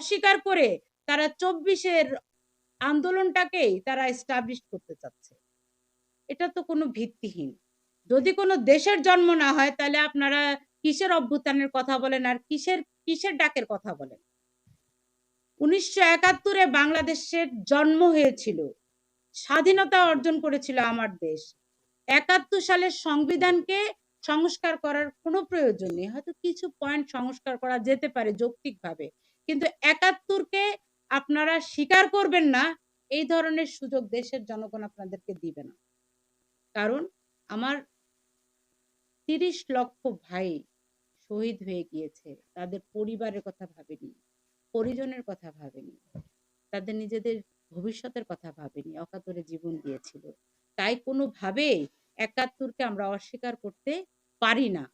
অস্বীকার করে তারা চব্বিশের আন্দোলনটাকেই তারা এস্টাবলিশ করতে চাচ্ছে। এটা তো কোনো ভিত্তিহীন। যদি কোনো দেশের জন্ম না হয়, তাহলে আপনারা কিসের অভ্যুত্থানের কথা বলেন আর কিসের কিসের ডাকের কথা বলেন? উনিশশো একাত্তরে বাংলাদেশের জন্ম হয়েছিল, স্বাধীনতা অর্জন করেছিল আমার দেশ। একাত্তর সালের সংবিধানকে সংস্কার করার কোনো প্রয়োজন নেই। হয়তো কিছু পয়েন্ট সংস্কার করা যেতে পারে যৌক্তিকভাবে। কিন্তু একাত্তরকে আপনারা স্বীকার করবেন না, এই ধরনের সুযোগ দেশের জনগণ আপনাদেরকে দিবে না। কারণ আমার তিরিশ লক্ষ ভাই শহীদ হয়ে গিয়েছে, তাদের পরিবারের কথা ভাবেনি, পরিজনের কথা ভাবেনি, তাদের নিজেদের ভবিষ্যতের কথা ভাবেনি, অকাতরে জীবন দিয়েছিল। তাই কোনোভাবে একাত্তরকে আমরা অস্বীকার করতে পারি না।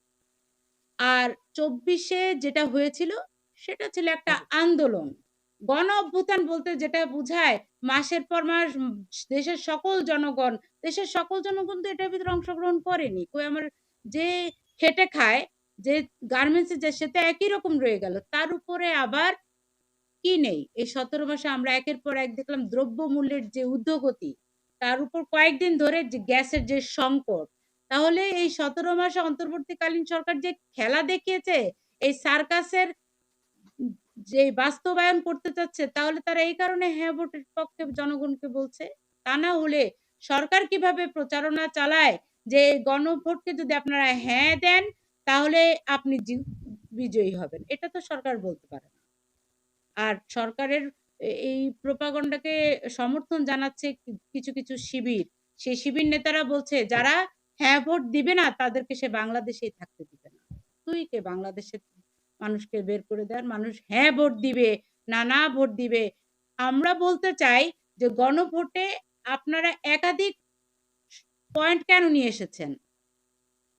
আর চব্বিশে যেটা হয়েছিল সেটা ছিল একটা আন্দোলন। গণ অভ্যুত্থান বলতে যেটা বোঝায় মাসের পর মাস দেশের সকল জনগণ দেশের সকল জনগণ তো এটার ভিতরে অংশগ্রহণ করেনি। কই আমার যে খেটে খায় যে গার্মেন্টসে যে সে তো একই রকম রয়ে গেল তার উপরে আবার কি নেই? এই সতেরো মাসে আমরা একের পর এক দেখলাম দ্রব্য মূল্যের যে ঊর্ধ্বগতি তার উপর কয়েকদিন ধরে যে গ্যাসের যে সংকট তাহলে এই সতেরো মাসে অন্তর্বর্তীকালীন সরকার যে খেলা দেখিয়েছে এই সার্কাসের যে বাস্তবায়ন করতে চাচ্ছে, তাহলে তারা এই কারণে হ্যাঁ ভোটের পক্ষে জনগণকে বলছে। তা না হলে সরকার কীভাবে প্রচারণা চালায় যে গণভোটকে যদি আপনারা হ্যাঁ দেন, তাহলে আপনি বিজয়ী হবেন। এটা তো সরকার বলতে পারে আর সরকারের এই প্রোপাগন্ডাকে সমর্থন জানাচ্ছে কিছু কিছু শিবির। সেই শিবির নেতারা বলছে, যারা হ্যাঁ ভোট দিবে না, তাদেরকে সে বাংলাদেশেই থাকতে দিবে না। তুই কে বাংলাদেশের মানুষকে বের করে দেওয়ার মানুষ হ্যাঁ ভোট দিবে, না না ভোট দিবে। আমরা বলতে চাই যে গণভোটে আপনারা একাধিক পয়েন্ট কেন নিয়ে এসেছেন?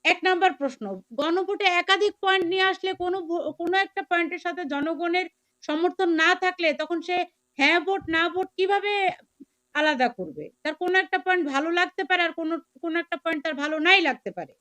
এক নাম্বার প্রশ্ন, গণভোটে একাধিক পয়েন্ট নিয়ে আসলে কোনো কোনো একটা পয়েন্টের সাথে জনগণের সমর্থন না থাকলে তখন সে হ্যাঁ ভোট, না ভোট কীভাবে আলাদা করবে? তার কোনো একটা পয়েন্ট ভালো লাগতে পারে আর কোনো কোনো একটা পয়েন্ট তার ভালো নাই লাগতে পারে।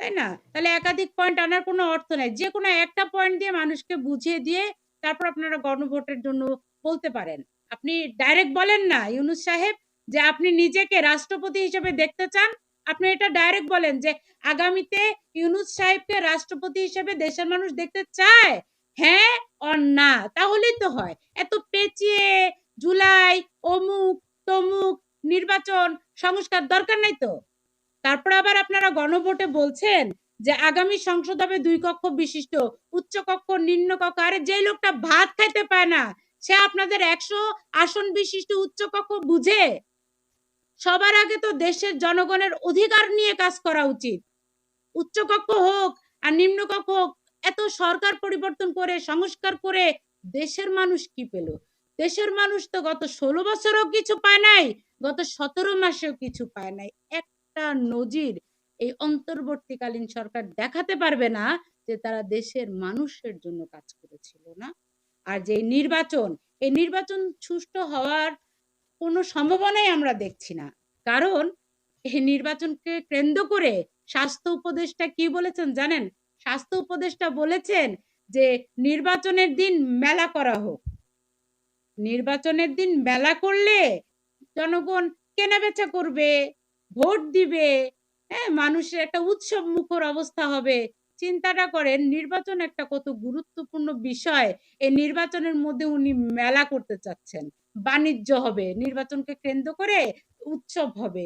তাই না? তাহলে একাধিক পয়েন্ট আনার কোনো অর্থ নাই। যে কোনো একটা পয়েন্ট দিয়ে মানুষকে বুঝিয়ে দিয়ে তারপর আপনারা গণভোটের জন্য বলতে পারেন। আপনি ডাইরেক্ট বলেন না, ইউনুস সাহেব, যে আপনি নিজেকে রাষ্ট্রপতি হিসেবে দেখতে চান। আপনি এটা ডাইরেক্ট বলেন যে আগামীতে ইউনুস সাহেবকে রাষ্ট্রপতি হিসেবে দেশের মানুষ দেখতে চায়? হ্যাঁ অর না? তাহলেই তো হয়। এত পেঁচিয়ে, জুলাই, অমুক, তমুক, নির্বাচন, সংস্কার দরকার নাই তো? তারপর আবার আপনারা গণভোটে বলছেন যে আগামী সংসদ হবে দুই কক্ষ বিশিষ্ট, উচ্চ কক্ষ, নিম্ন কক্ষ। আরে যে লোকটা ভাত খাইতে পায় না, সে আপনাদের একশো আসন বিশিষ্ট, উচ্চ কক্ষ বুঝে? সবার আগে তো দেশের জনগণের অধিকার নিয়ে কাজ করা উচিত। উচ্চ কক্ষ হোক আর নিম্ন কক্ষ হোক, এত সরকার পরিবর্তন করে, সংস্কার করে দেশের মানুষ কি পেল? দেশের মানুষ তো গত ষোলো বছরও কিছু পায় নাই, গত সতেরো মাসেও কিছু পায় নাই। একটা নজির এই অন্তর্বর্তীকালীন সরকার দেখাতে পারবে না যে তারা দেশের মানুষের জন্য কাজ করেছিল না। আর যে নির্বাচন, এই নির্বাচন সুষ্ঠু হওয়ার কোনো সম্ভাবনাই আমরা দেখছি না। কারণ এই নির্বাচনকে কেন্দ্র করে স্বাস্থ্য উপদেষ্টা কি বলেছেন জানেন? স্বাস্থ্য উপদেষ্টা বলেছেন যে নির্বাচনের দিন মেলা করা হোক। নির্বাচনের দিন মেলা করলে জনগণ কেনাবেচা করবে। ভোট দিবে। হ্যাঁ মানুষের একটা উৎসব মুখর অবস্থা হবে। চিন্তাটা করেন, নির্বাচন একটা কত গুরুত্বপূর্ণ বিষয়। এই নির্বাচনের মধ্যে উনি মেলা করতে চাচ্ছেন। বাণিজ্য হবে, নির্বাচনকে কেন্দ্র করে উৎসব হবে।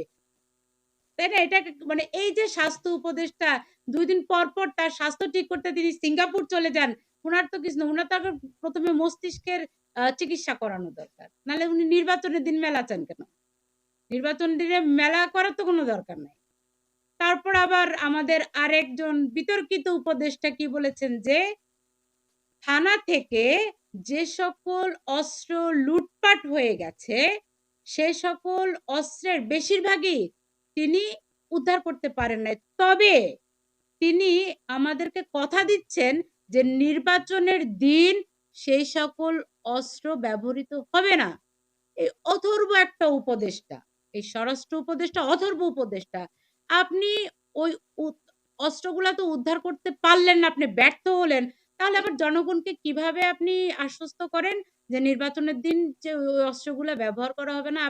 তাই না? এটা মানে এই যে স্বাস্থ্য উপদেষ্টা, দুই দিন পর পর তার স্বাস্থ্য ঠিক করতে তিনি সিঙ্গাপুর চলে যান ওনার তো কিছু ওনার তো প্রথমে মস্তিষ্কের চিকিৎসা করানো দরকার। নাহলে উনি নির্বাচনের দিন মেলা চান কেন? নির্বাচন দিনে মেলা করার তো কোনো দরকার নাই। তারপর আবার আমাদের আরেকজন বিতর্কিত উপদেষ্টা কি বলেছেন যে, থানা থেকে যে সকল অস্ত্র লুটপাট হয়ে গেছে, সে সকল অস্ত্রের বেশিরভাগই তিনি উদ্ধার করতে পারেন নাই। তবে তিনি আমাদেরকে কথা দিচ্ছেন যে, নির্বাচনের দিন সেই সকল অস্ত্র ব্যবহৃত হবে না। এই অথর্ব একটা উপদেষ্টা এই স্বরাষ্ট্র উপদেষ্টা, অথর্ব উপদেষ্টা, আপনি ওই অস্ত্রগুলা তো উদ্ধার করতে পারলেন না, আপনি ব্যর্থ হলেন, তাহলে আবার জনগণকে কীভাবে আপনি আশ্বস্ত করেন যে নির্বাচনের দিন যে ওই অস্ত্রগুলা ব্যবহার করা হবে না?